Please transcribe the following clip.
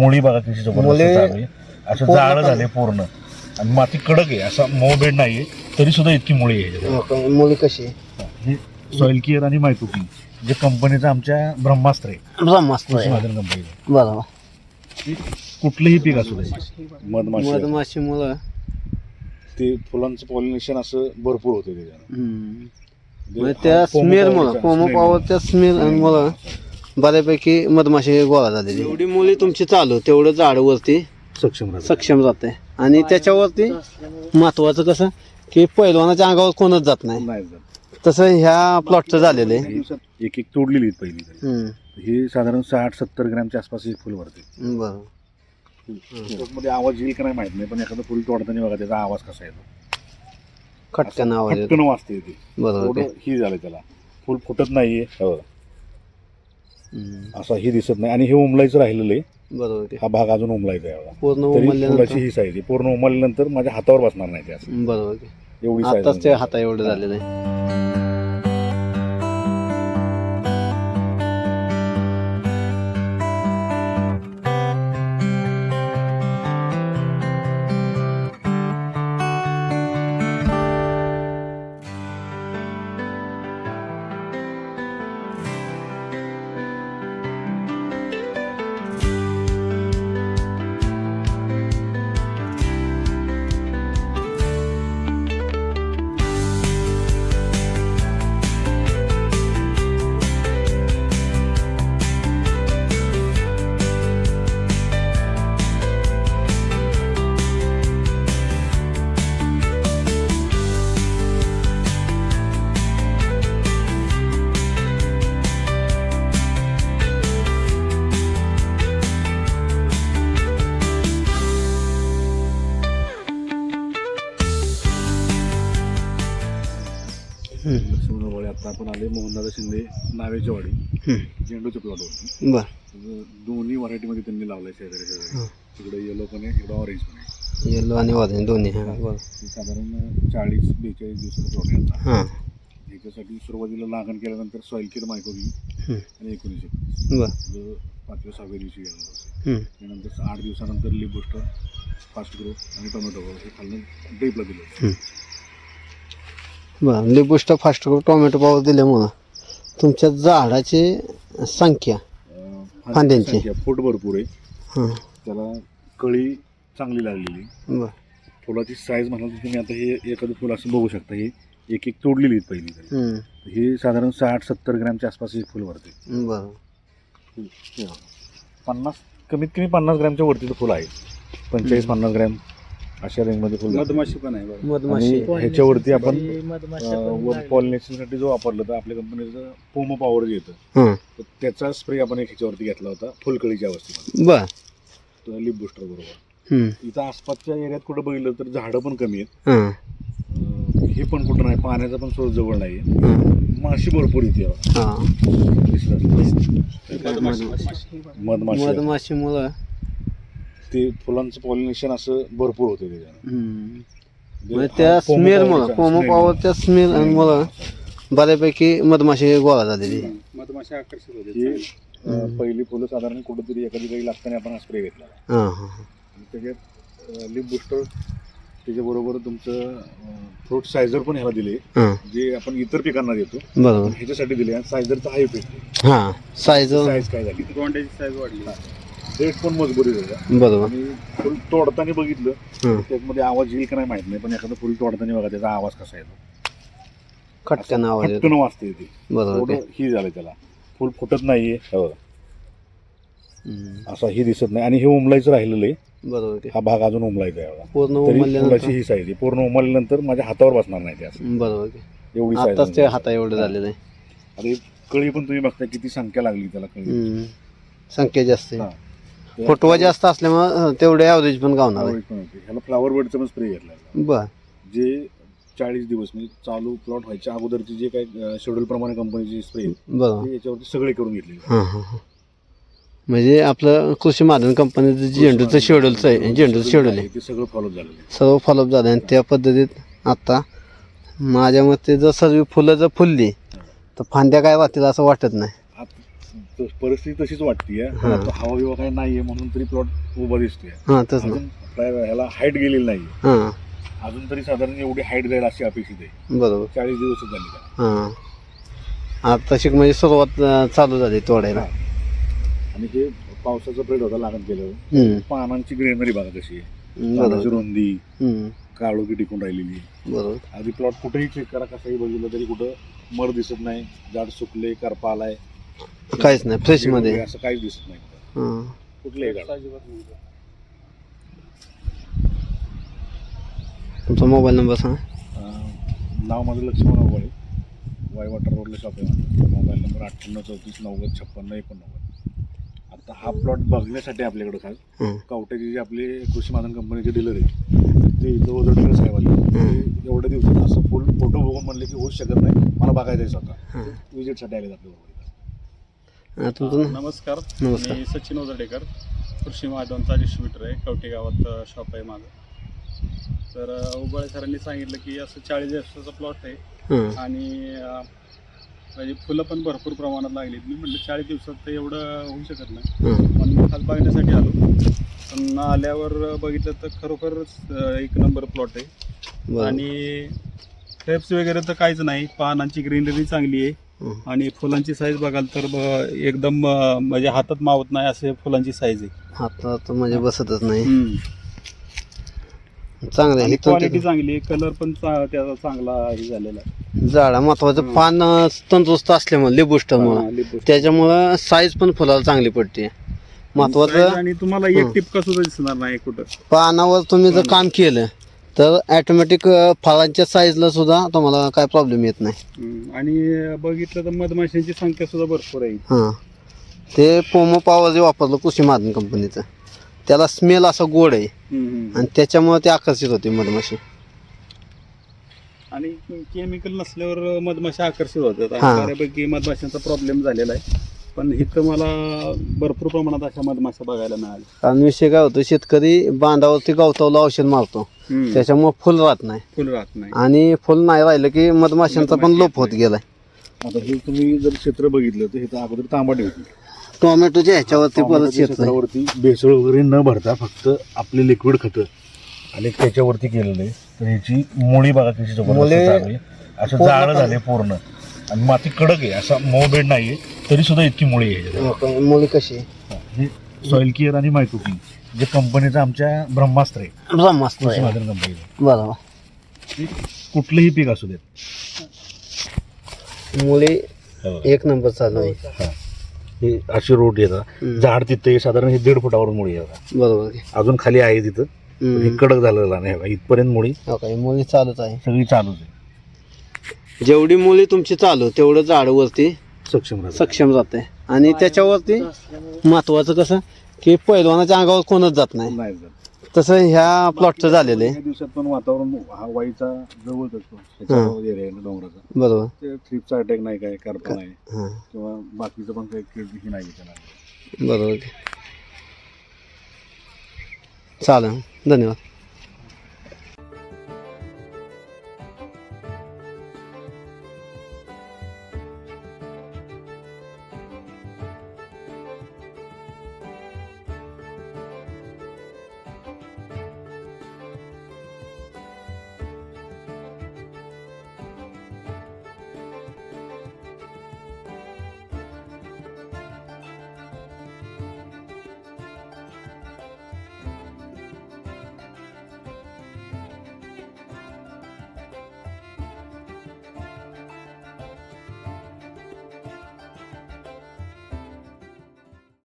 मुळी बघा कशी जबरदस्त मुळी चालू आहे. असं पूर्ण जाळं. झाले पूर्ण. आणि माती कडक आहे असा मऊ बेड नाहीये तरी सुद्धा इतकी मुळी आहे. हो का? मुली कशी सॉइल केअर आणि मायक्रोकिंग जे कंपनीचं आमच्या ब्रह्मास्त्र आहे. ब्रह्मास्त्र कृषी आहे. माध्यम कंपनीचं बरोबर कुठलंही पीक असू दे. मधमाशी मधमाशी मुलं ते फुलांचं पॉलिनेशन असं भरपूर होते त्याच्यानं. म्हणजे म्हणजे त्या स्मेल मुळे कोमो. पावरच्या स्मेल मुळे. बऱ्यापैकी मधमाशी गोळा झालेली. एवढी मुली तुमची चालू तेवढं झाडवरती सक्षम राहतं. सक्षम जाते. आणि त्याच्यावरती महत्वाचं कसं की पैलवानाच्या अंगावर कोणच जात नाही. नाही जात. तसं ह्या प्लॉटचं झालेलं आहे. हे एक एक तोडलेली आहेत पहिली तरी. हम्म. हे साधारण साठ सत्तर ग्रॅमच्या आसपास एक फुल भरते बरं मध्ये आवाज येईल का नाही माहीत नाही पण एखादं फुल तोडताना बघा त्याचा आवाज कसा येतो. खटक्यानं आवाज पटकन वाजते ते. बरोबर. ही झालं त्याला. फुल फुटत नाहीये. हो. असा ही दिसत नाही. आणि हे उमलायचं राहिलेलं आहे. बरोबर ते हा भाग अजून उमलायचा आहे एवढा पूर्ण तरी उमलल्यानंतर? फुलाची ही साईज आहे. पूर्ण उमलल्यानंतर माझ्या हातावर बसणार नाही ते असं. बरोबर ते एवढी आताच ते साईज हाता एवढं झालेलं आहे. लक्ष्मणवाडी आता आपण आले मोहनदादा शिंदे नावेच्या वाडी. झेंडूच्या प्लॉटवरती बरं. दोन्ही व्हरायटीमध्ये त्यांनी लावलाय शेजारी शेजारी. इकडे येलो पण आहे इकडे ऑरेंज पण आहे. येलो आणि ऑरेंज दोन्ही. साधारण चाळीस बेचाळीस दिवसाचा प्लॉट आहे आता. हां. याच्यासाठी सुरुवातीला लागण केल्यानंतर सॉईल केअर मायक्रोविंग हं. आणि एकोणीस एकोणीस पाचव्या सहाव्या दिवशी होता हं. त्यानंतर आठ दिवसानंतर लिप बुस्टर फास्ट ग्रो आणि टोमॅटो हे खाल्लं ड्रीपला दिलं. होतं. बरं लिबुस्टा फास्ट टोमॅटो पावर दिल्यामुळं तुमच्या झाडाची संख्या अं, फांद्यांची. संख्या फूट भरपूर आहे. हां. त्याला कळी चांगली लागलेली बरं. फुलाची साईज म्हणाल तर तुम्ही आता हे एखादं फुल असं बघू शकता हे एक एक तोडलेली आहेत पहिली हं. हे साधारण साठ सत्तर ग्रॅमच्या आसपास एक फुल भरते बरं. पन्नास कमीत कमी पन्नास ग्रॅमच्या वरती तर फुलं आहेत. पंचेचाळीस पन्नास ग्रॅम. अशा रेंजमध्ये फुल मधमाशी पण आहे मधमाशी. ह्याच्यावरती आपण पॉलिनेशनसाठी जो वापरलं तर आपल्या कंपनीचं पोमो पॉवर जे येतं हां तर त्याचा स्प्रे आपण एक ह्याच्यावरती घेतला होता फुलकळीच्या अवस्थेमध्ये बरं. तो लिप बुस्टर बरोबर. हं. इथं आसपासच्या एरियात कुठं बघितलं तर झाडं पण कमी आहेत. हां. अं, हे पण कुठं नाही पाण्याचा पण सोर्स जवळ नाही हां. माशी भरपूर बघा. हां. दिसलं मधमाशी. आहे. मधमाशीमुळं ते फुलांचं पॉलिनेशन असं भरपूर होते त्याच्यानं. हं. म्हणजे म्हणजे त्या हा कोमो स्मेल मुळे बऱ्यापैकी मधमाशी गोळा झालेली. मधमाशी आकर्षित होते. पहिली फुलं साधारण कुठेतरी एखादी काही लागताना आपण हा स्प्रे घेतला हां हां हां. त्याच्यात लिप बुस्टर त्याच्याबरोबर तुमचं फ्रूट सायझर पण ह्याला दिले. हां. जे आपण इतर पिकांना देतो बरोबर. ह्याच्यासाठी दिले आणि सायझरचा हा इफेक्ट हां साईज साईज काय झाली? गोंड्याची साईज वाढली. रेट पण मजबुरी बरोबर. आणि फुल तोडताना बघितलं. त्यामध्ये आवाज येईल का नाही माहीत नाही पण एखादं फुल तोडताना बघा त्याचा आवाज कसा येतो. खटक्यानं आवाज येतो. पटकन वाजते ते. बरोबर ते ही झालं त्याला. फुल फुटत नाहीये हो. असा ही दिसत नाही. आणि हे उमलायचं राहिलेलं आहे. बरोबर ते हा भाग अजून उमलायचा आहे पूर्ण तरी फुलाची उमलल्यानंतर ही साईज आहे. पूर्ण उमलल्यानंतर माझ्या हातावर बसणार नाही ते असं. बरोबर ते एवढी साईज ते हाता एवढं झालेलं आहे. आणि कळी पण तुम्ही बघताय किती संख्या लागली त्याला कळी. संख्या जास्त आहे. हा. फुटवा जास्त असल्यामुळे तेवढे ॲव्हरेज पण गावणार आहे. ह्याला फ्लावर बर्डचा पण स्प्रे घेतला बर. जे चाळीस दिवस म्हणजे चालू प्लॉट व्हायच्या अगोदरची जे काही शेड्यूल प्रमाणे कंपनीची स्प्रे बरोबर याच्यावरती सगळे करून घेतले हां हां हां. म्हणजे आपलं कृषी माध्यम कंपनीचं झेंडूचं शेड्यूलचं आहे झेंडूचं शेड्यूल आहे ते सगळं फॉलो झालेलं आहे. सर्व फॉलोअप झालं आणि त्या पद्धतीत आता माझ्या मते जर सर्व फुलं जर फुलली तर फांद्या काय राहतील असं वाटत नाही. त- परिस्थिती तशीच वाटतीये. हा. आता हवा बिवा काही नाहीये म्हणून तरी प्लॉट उभा दिसतोय. हां तसं. ना अजून आपल्या ह्याला हाईट गेलेली नाहीये. हां. अजून तरी साधारण एवढी हाईट जाईल अशी अपेक्षित आहे. बरोबर. चाळीस दिवस झाली का? हां. आता शिक म्हणजे सुरुवात अं, चालू झाली तोडायला. आणि हे पावसाचा प्रेड होता लागण केलं हम्म. पानांची ग्रेनरी बघा कशी आहे. बरोबर. रुंदी हम्म. काळोखी टिकून राहिलेली. बरोबर. आधी प्लॉट कुठेही चेक करा कसंही बघितलं तरी कुठं मर दिसत नाही. झाड सुकले करपा आलाय काहीच नाही फ्रेशमध्ये. असं काहीच दिसत नाही. हां. कुठलंही झाड तुमचा मोबाईल नंबर सांगा. अं, नाव माझं लक्ष्मण अवघडे वाय वॉटर रोडला शॉप आहे माझं. मोबाईल नंबर अठ्ठ्याण्णव चौतीस नव्वद छप्पन्न एकोणनव्वद. आता हा प्लॉट बघण्यासाठी आपल्याकडे खास. हं. कवट्याचे जे आपले कृषी माधन कंपनीचे डीलर आहेत ते इथं ओझरडीकर साहेब आले. ते एवढ्या दिवसात असं फुल फोटो बघून म्हणले की होऊच शकत नाही. मला बघायचं आहे स्वतः. हां. विजिटसाठी आले आपल्या बरोबर हां, तुमचं ना? नमस्कार. नमस्कार. मी सचिन ओझरडेकर कृषी माधवनचा डिस्ट्रीब्युटर आहे कवठे गावात शॉप आहे माझं. तर अ, उबाळे सरांनी सांगितलं की असं चाळीस वर्षाचा प्लॉट आहे हां. आणि अ, म्हणजे फुलं पण भरपूर प्रमाणात लागली मी म्हटलं चाळीस दिवसात तर एवढं होऊ शकत नाही. हां. पण मी खास बघण्यासाठी आलो. पण आल्यावर बघितलं तर खरोखरच अ, एक नंबर प्लॉट आहे. आणि क्रेप्स वगैरे तर काहीच नाही. पानांची ग्रीनरी चांगली आहे. आणि फुलांची साईज बघाल तर एकदम म्हणजे हातात मावत नाही असे फुलांची साईज आहे. हातात म्हणजे बसतच नाही. चांगलं क्वालिटी चांगली कलर पण त्याचा चांगला हे झालेला आहे. झाडा महत्वाचं पान तंदुरुस्त असल्यामुळे लिबुस्टरमुळे हा, लिंबू. त्याच्यामुळं साईज पण फुलाला चांगली पडते. महत्वाचं आणि तुम्हाला. एक टिपका सुद्धा दिसणार नाही कुठं? पानावर तुम्ही जर काम केलं तर ॲटोमॅटिक फळांच्या साईजला सुद्धा तुम्हाला काय प्रॉब्लेम येत नाही. आणि बघितलं तर मधमाशांची संख्या सुद्धा भरपूर आहे. हां. ते पोमो पॉवर जे वापरलं कृषी माधन कंपनीचं त्याला स्मेल असा गोड आहे. आणि त्याच्यामुळे ते आकर्षित होते मधमाशी. आणि केमिकल नसल्यावर मधमाशा आकर्षित होतात. आणि हा. बऱ्यापैकी मधमाशांचा प्रॉब्लेम झालेला आहे. पण इथं मला भरपूर प्रमाणात अशा मधमाशा बघायला मिळाल्या. कारण विषय काय होतो शेतकरी बांधावरती गवतावलं औषध मारतो. त्याच्यामुळे फुल राहत नाही. फुल राहत नाही. आणि फुल नाही राहिलं की मधमाशांचा पण लोप होत गेलाय. आता हे तुम्ही जर क्षेत्र बघितलं तर हे तर अगोदर तांबाटी होती टोमॅटोच्या ह्याच्यावरती परत टोमॅटोच्या शेत क्षेत्रावरती भेसळ वगैरे न भरता फक्त आपले लिक्विड खतं आणि त्याच्यावरती केलेलं आहे. तर ह्याची मुळी बघा कशी जबरदस्त मुळे. असं जाळं? झाले पूर्ण. आणि माती कडक आहे असा मऊ बेड नाहीये तरी सुद्धा इतकी मुळी आहे ह्याच्यात. मुली कशी हे सॉइल केअर आणि मायक्रोकिंग जे कंपनीचं आमच्या ब्रह्मास्त्र आहे ब्रह्मास्त्र आहे. कंपनीचं बरोबर कुठलंही पीक असू देत मुली हो. एक नंबर चालू आहे हा. हे अशी रोट येतात हम्म. झाड तिथे साधारण हे दीड फुटावर मुळी येतात बरोबर आहे. अजून खाली आहे तिथं हे हम्म. कडक झालेलं नाही बघा. इथपर्यंत मुळी हो काय मुली चालूच आहे सगळी चालूच आहे जेवढी मुली तुमची चालू तेवढं झाडावरती सक्षम राहतात. सक्षम जाते. आणि त्याच्यावरती महत्वाचं कसं की पैलवानाच्या अंगावर कोणच जात नाही. नाही जात. तसं ह्या प्लॉटचं झालेलं आहे. या दिवसात पण वातावरण हा वाईचा जवळच असतो. ह्याच्यावर एरिया आहे ना डोंगराचा. बरोबर. ते थ्रिपचा अटॅक नाही काय करपा नाही. हां. किंवा बाकीचं पण काही कीड ही नाही त्याला. बरोबर. चालेल. धन्यवाद.